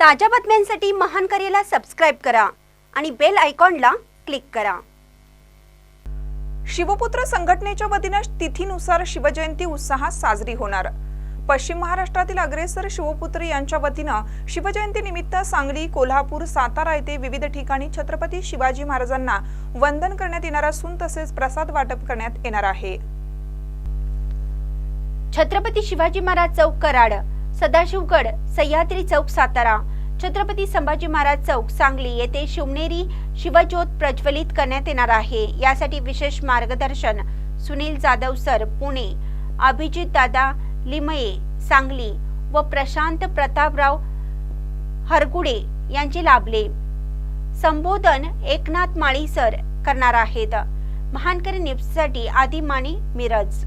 ताज्या बातम्यांसाठी महान करेला सबस्क्राईब करा आणि बेल आयकॉनला क्लिक करा. शिवपुत्र संघटनेच्या वतीनं तिथीनुसार शिवजयंती उत्साहात साजरी होणार. पश्चिम महाराष्ट्रातील अग्रेसर शिवपुत्र यांच्या वतीनं शिवजयंती निमित्त सांगली कोल्हापूर सातारा येथे विविध ठिकाणी छत्रपती शिवाजी महाराजांना वंदन करण्यात येणार असून तसेच प्रसाद वाटप करण्यात येणार आहे. छत्रपती शिवाजी महाराज चौक कराड. सदाशिवगड सह्याद्री चौक सातारा. छत्रपती संभाजी महाराज चौक सांगली येथे शिवनेरी शिवज्योत प्रज्वलित करण्यात येणार आहे. यासाठी विशेष मार्गदर्शन सुनील जाधव सर पुणे. अभिजित दादा लिमये सांगली. व प्रशांत प्रतापराव हरगुडे यांचे लाभले. संबोधन एकनाथ माळी सर करणार आहेत. महानकरी न्यूजसाठी आदिमानी मिरज.